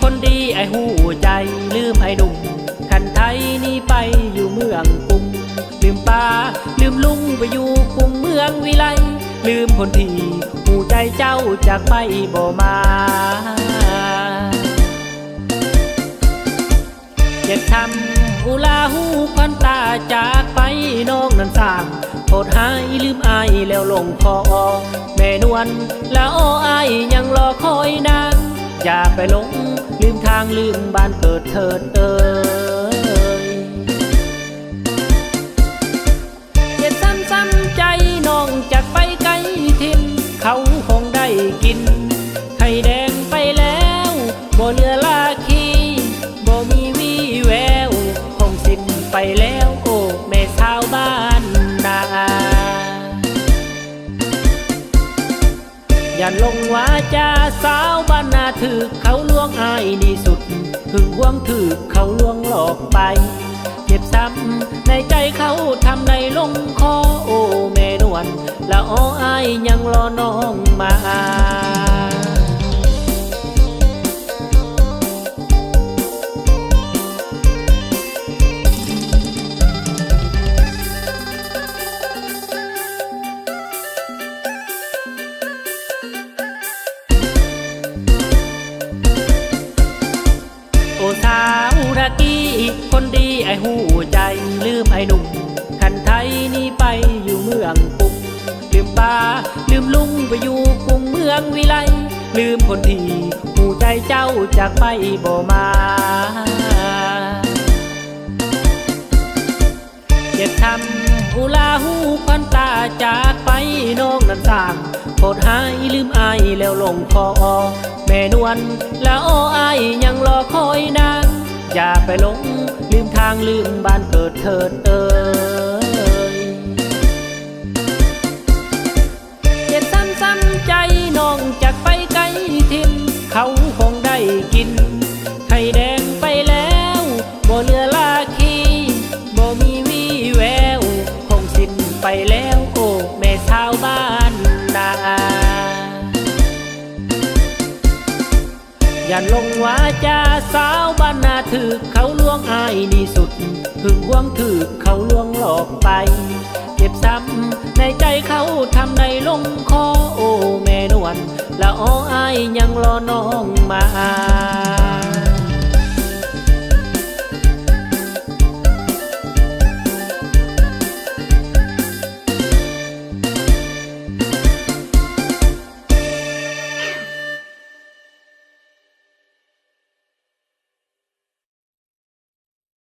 คนดีไอ้หูใจลืมไอ้หนุ่มคันไทยนี่ไปอยู่เมืองกรุงลืมป้าลืมลุงไปอยู่กรุงเมืองวิไลลืมคนที่หูใจเจ้าจากไปบ่มาเจ็บทำอุลาหูควันตาจากไปน้องนั้นสร้างโทษหายลืมอายแล้วลงคอแม่นวลแล้วอายยังรอคอยนา อย่าไปหลง ลืมทางลืมบ้านเกิดเถิดเอ่ยเจ็บซ้ำซ้ำใจน้องจากไปไกลทินเขาคงได้กิน ไข่แดงไปแล้วบ่เหลือลาคีบ่มีวี่แวว คงสิ้นไปแล้ว อย่าลงว่าจาสาวบ้านนาถือเขาลวงอายดีสุดถึงหวงถือเขาลวงหลอกไป เจ็บซ้ำในใจเขาทำในลงคอโอ้แม่นวลละอ้ออายยังรอน้องมา คนดีไอ้หูใจลืมไอ้หนุ่มคันไทยนี่ไปอยู่เมืองกรุงลืมป้าลืมลุงไปอยู่กรุงเมืองวิไลลืมคนที่หูใจเจ้าจากไปบ่มาเจ็บทำอุลาหูควันตาจากไปน้องนั้นสร้างโทษหายลืมอายแล้วลงคอแม่นวลแล้วอายยังรอคอยนางอย่าไปหลงางลืมบ้านเกิดเถิดเอ่ยเจ็บซ้ำซ้ำใจน้องจากไปไกลทินเขาคงได้กิน ไข่แดงไปแล้วบ่เหลือลาคีบ่มีวี่แวว คงสิ้นไปแล้วโอ้แม่ชาวบ้านนาอย่าลงว่าจาสาวบ้านนาถือเขา ลวงอายนี่สุดหึงหวงถือเขาลวงหลอกไป เก็บซ้ำในใจเขาทำในลงคอโอแม่นวลละอ้ออายยังรอน้อง